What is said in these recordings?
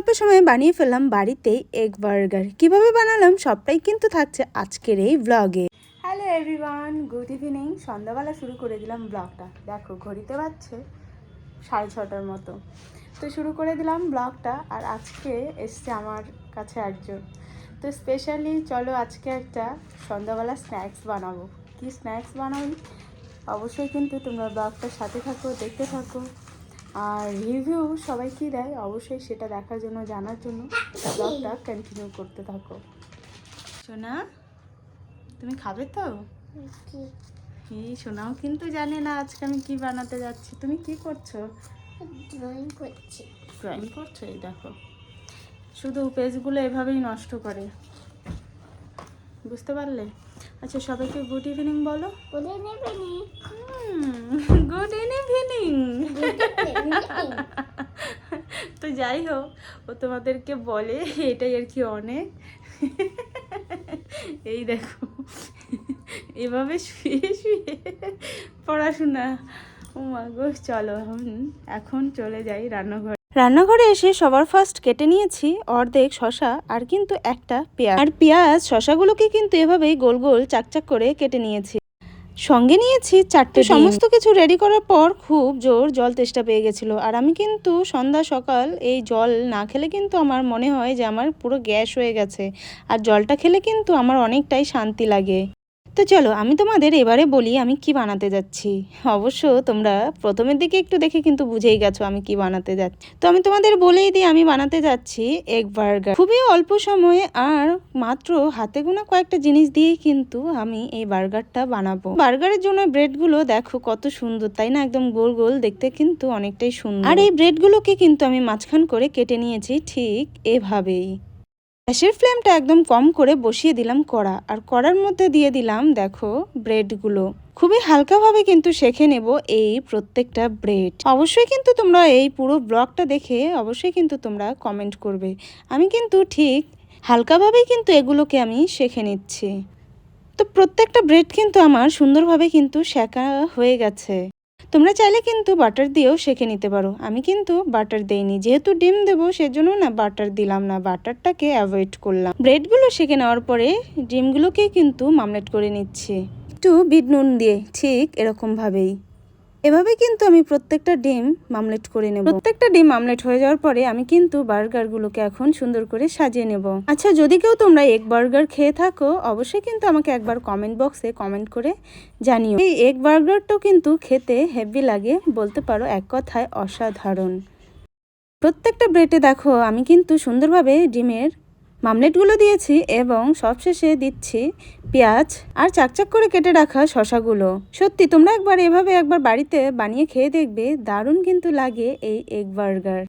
অল্প সময়ে বানিয়ে ফেললাম বাড়িতেই এগ বার্গার। কীভাবে বানালাম সবটাই কিন্তু থাকছে আজকের এই ব্লগে হ্যালো এভরিওয়ান গুড ইভিনিং সন্ধ্যাবেলা শুরু করে দিলাম ব্লগটা দেখো, ঘড়িতে বাজছে সাড়ে ছটার মতো। তো শুরু করে দিলাম ব্লগটা আর আজকে এসছে আমার কাছে একজন। তো স্পেশালি চলো আজকে একটা সন্ধ্যাবেলা স্ন্যাক্স বানাবো। কি স্ন্যাক্স বানাবি? অবশ্যই কিন্তু তোমরা ব্লগটার সাথে থাকো, দেখতে থাকো। আর রিভিউ সবাই কী দেয় অবশ্যই সেটা দেখার জন্য জানার জন্য। ব্লগটা কন্টিনিউ করতে থাকো। সোনা তুমি খাবে তো? এই সোনাও কিন্তু জানে না আজকে আমি কি বানাতে যাচ্ছি। তুমি কি করছ? ড্রয়িং করছি। ড্রয়িং করছ? এই দেখো। শুধু পেজগুলো এভাবেই নষ্ট করে। বুঝতে পারলে? আচ্ছা সবাইকে গুড ইভিনিং বলো। বলে নেবে নি গুড ইভিনিং তো যাই হোক ও তোমাদেরকে বলে, এটাই আর কি অনেক। এই দেখো, এভাবে শুয়ে শুয়ে পড়াশোনা। ও মা গো, চলো এখন চলে যাই রান্নাঘর। রান্নাঘরে এসে সবার ফার্স্ট কেটে নিয়েছি অর্ধেক শশা আর কিন্তু একটা পেঁয়াজ। আর পেঁয়াজ শশাগুলোকে কিন্তু এভাবেই গোল গোল চাকচাক করে কেটে নিয়েছি। সঙ্গে নিয়েছি চারটে সমস্ত কিছু রেডি করার পর খুব জোর জল তেষ্টা পেয়ে গেছিল। আর আমি কিন্তু সন্ধ্যা সকাল এই জল না খেলে কিন্তু আমার মনে হয় যে আমার পুরো গ্যাস হয়ে গেছে। আর জলটা খেলে কিন্তু আমার অনেকটাই শান্তি লাগে। তো চলো, আমি তোমাদের এবারে বলি আমি কি বানাতে যাচ্ছি। অবশ্য তোমরা প্রথমের দিকে একটু দেখে কিন্তু বুঝেই গেছো আমি কি বানাতে যাচ্ছি। তো আমি তোমাদের বলেই দিই, আমি বানাতে যাচ্ছি এগ বার্গার খুবই অল্প সময়ে আর মাত্র হাতে গোনা কয়েকটা জিনিস দিয়েই কিন্তু আমি এই বার্গারটা বানাবো। বার্গারের জন্য ব্রেডগুলো দেখো কত সুন্দর, তাই না? একদম গোল গোল, দেখতে কিন্তু অনেকটাই সুন্দর। আর এই ব্রেডগুলোকে কিন্তু আমি মাঝখান করে কেটে নিয়েছি ঠিক এভাবেই। গ্যাসের ফ্লেমটা একদম কম করে বসিয়ে দিলাম কড়া। আর কড়ার মধ্যে দিয়ে দিলাম, দেখো, ব্রেডগুলো। খুবই হালকাভাবে কিন্তু শেখে নেব এই প্রত্যেকটা ব্রেড। অবশ্যই কিন্তু তোমরা এই পুরো ব্লগটা দেখে অবশ্যই কিন্তু তোমরা কমেন্ট করবে। আমি কিন্তু ঠিক হালকাভাবেই কিন্তু এগুলোকে আমি শেখে নিচ্ছি। তো প্রত্যেকটা ব্রেড কিন্তু আমার সুন্দরভাবে কিন্তু শেখা হয়ে গেছে। তোমরা চাইলে কিন্তু বাটার দিয়েও শেখে নিতে পারো। আমি কিন্তু বাটার দেইনি। যেহেতু ডিম দেবো সেজন্য না বাটার দিলাম না। বাটারটাকে অ্যাভয়েড করলাম। ব্রেডগুলো শেখে নেওয়ার পরে ডিমগুলোকেই কিন্তু মামলেট করে নিচ্ছে। একটু বিট নুন দিয়ে, ঠিক এরকমভাবেই। এভাবে কিন্তু আমি প্রত্যেকটা ডিম মামলেট করে নেব। প্রত্যেকটা ডিম মামলেট হয়ে যাওয়ার পরে আমি কিন্তু বার্গারগুলোকে এখন সুন্দর করে সাজিয়ে নেব। আচ্ছা যদি কেউ তোমরা এগ বার্গার খেয়ে থাকো, অবশ্যই কিন্তু আমাকে একবার কমেন্ট বক্সে কমেন্ট করে জানিও। এই এগ বার্গারটাও কিন্তু খেতে হেভি লাগে, বলতে পারো এক কথায় অসাধারণ। প্রত্যেকটা ব্রেডে দেখো, আমি কিন্তু সুন্দরভাবে ডিমের মামলেটগুলো দিয়েছি এবং সবশেষে দিচ্ছি পেঁয়াজ আর চাকচাক করে কেটে রাখা শশাগুলো। সত্যি, তোমরা একবার এভাবে একবার বাড়িতে বানিয়ে খেয়ে দেখবে, দারুণ কিন্তু লাগে এই এগ বার্গার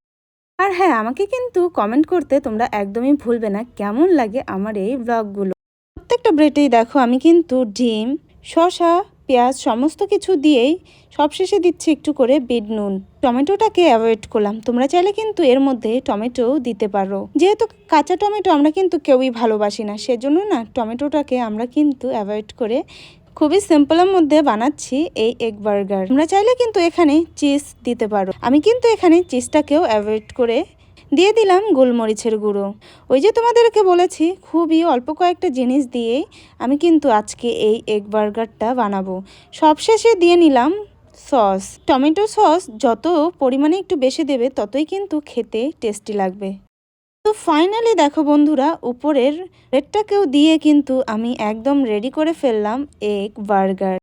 আর হ্যাঁ আমাকে কিন্তু কমেন্ট করতে তোমরা একদমই ভুলবে না কেমন লাগে আমার এই ব্লগগুলো প্রত্যেকটা ব্রেডেই দেখো আমি কিন্তু ডিম, শশা পেঁয়াজ সমস্ত কিছু দিয়েই সবশেষে দিচ্ছি একটু করে বিট নুন। টমেটোটাকে অ্যাভয়েড করলাম। তোমরা চাইলে কিন্তু এর মধ্যে টমেটো দিতে পারো। যেহেতু কাঁচা টমেটো আমরা কিন্তু কেউই ভালোবাসি না, সেজন্য না টমেটোটাকে আমরা কিন্তু অ্যাভয়েড করে খুবই সিম্পলের মধ্যে বানাচ্ছি এই এগ বার্গার তোমরা চাইলে কিন্তু এখানে চিজ দিতে পারো। আমি কিন্তু এখানে চিজটাকেও অ্যাভয়েড করে দিয়ে দিলাম গোলমরিচের গুঁড়ো। ওই যে তোমাদেরকে বলেছি, খুবই অল্প কয়েকটা জিনিস দিয়েই আমি কিন্তু আজকে এই এগ বার্গারটা বানাবো। সবশেষে দিয়ে নিলাম সস টমেটো সস যত পরিমাণে একটু বেশি দেবে, ততই কিন্তু খেতে টেস্টি লাগবে। তো ফাইনালি দেখো বন্ধুরা, উপরের ব্রেডটাকেও দিয়ে কিন্তু আমি একদম রেডি করে ফেললাম এগ বার্গার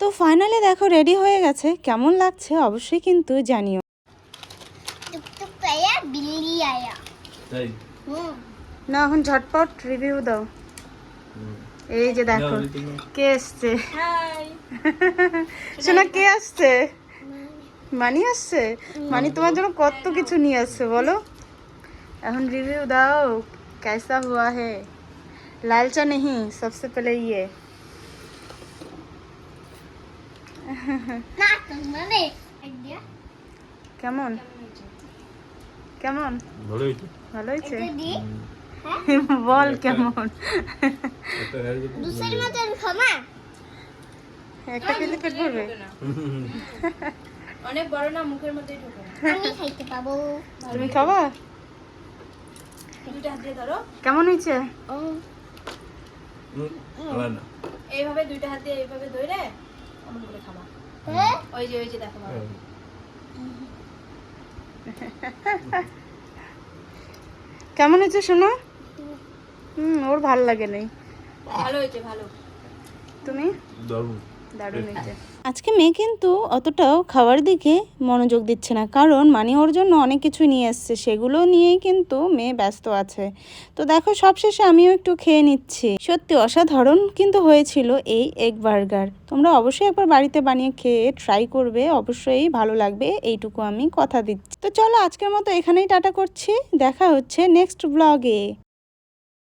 তো ফাইনালি দেখো রেডি হয়ে গেছে। কেমন লাগছে অবশ্যই কিন্তু জানিও। আয়া তাই হুম না এখন ঝটপট রিভিউ দাও এই যে দেখো কে এসছে শোনা কে আসছে মানি আসছে মানি তোমার জন্য কত কিছু নিয়ে আসছে বলো এখন রিভিউ দাও कैसा हुआ है लालचा नहीं सबसे पहले ये না তোমারে আইডিয়া কেমন কেমন? ভালোই ভালো হয়েছে বল কেমন? একটা হেয়ার দুসের মতন ক্ষমা একটা খেলে পেট ভরবে? অনেক বড় না মুখের মধ্যেই ঢোকে। আমি খাইতে পাবো। তুমি খাবা? দিয়ে ধরো। কেমন হয়েছে? এইভাবে দুইটা হাত দিয়ে এইভাবে ধরে অমন করে খাবা। হ্যাঁ? ওই যে ওই যে দেখো। কেমন হয়েছে শোনো হুম ওর ভালো লাগে নাই। ভালো হয়েছে ভালো। তুমি? দারুণ। দারুণ হয়েছে। আজকে মেয়ে কিন্তু অতটাও খাওয়ার দিকে মনোযোগ দিচ্ছে না, কারণ মানে ওর জন্য অনেক কিছু নিয়ে এসছে, সেগুলো নিয়েই কিন্তু মেয়ে ব্যস্ত আছে। তো দেখো, সবশেষে আমিও একটু খেয়ে নিচ্ছি। সত্যি অসাধারণ কিন্তু হয়েছিল এই এগ বার্গার। তোমরা অবশ্যই একবার বাড়িতে বানিয়ে খেয়ে ট্রাই করবে, অবশ্যই ভালো লাগবে, এইটুকু আমি কথা দিচ্ছি। তো চলো আজকের মতো এখানেই টাটা করছি, দেখা হচ্ছে নেক্সট ব্লগে